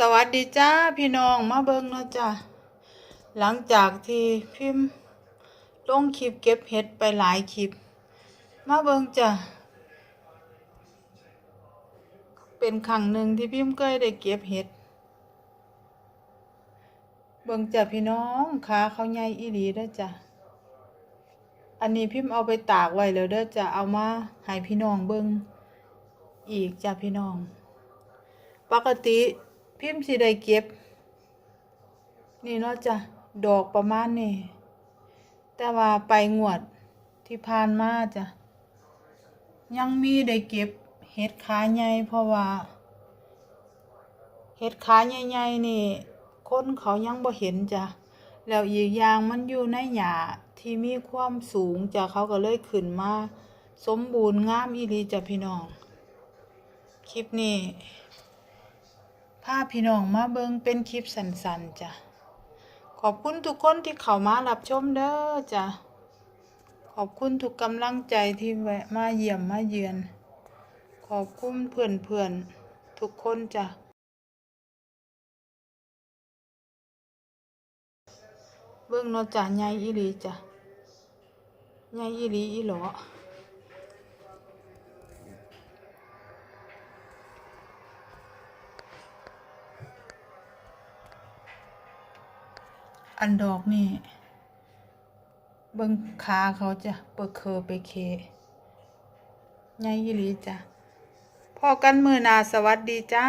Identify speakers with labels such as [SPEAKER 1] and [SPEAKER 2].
[SPEAKER 1] สวัสดีจ้าพี่น้องมาเบิ่งเนาะจ้าหลังจากที่พิมพ์ลงคลิปเก็บเห็ดไปหลายคลิป มาเบิ่งจ้าเป็นครั้งหนึ่งที่พิมพ์เคยได้เก็บเห็ด เบิ่งจ้าพี่น้องขาเขาใหญ่อีหลีเด้อจ้าอันนี้พิมพ์เอาไปตากไว้แล้วเด้อจ้าเอามาให้พี่น้องเบิ่งอีกจ้าพี่น้อง ปกติ พิมพ์สิได้เก็บ นี่เนาะจ้ะดอกประมาณนี้แต่ว่าไปงวดที่ผ่านมาจ้ะยังมีได้เก็บเห็ดขาใหญ่เพราะว่าเห็ดขาใหญ่ๆนี่คนเขายังบ่เห็นจ้ะแล้วอีกอย่างมันอยู่ในหญ้าที่มีความสูงจ้ะเขาก็เลยขึ้นมาสมบูรณ์งามอีหลีจ้ะพี่น้อง คลิปนี้ พาพี่น้องมาเบิงเป็นคลิปสั้นๆจ้ะ ขอบคุณทุกคนที่เข้ามารับชมเด้อจ้ะ ขอบคุณทุกกำลังใจที่แวะมาเยี่ยมมาเยือน ขอบคุณเพื่อนๆทุกคนจ้ะเบิ่งเนาะจ้ะใหญ่อีหลีจ้ะใหญ่อีหลีอีหลอ อันดอกนี่ เบิ้งขาเขาจะเปิดเคอไปเคไงยี่หลีจ้ะพอกันมือนาสวัสดีจ้า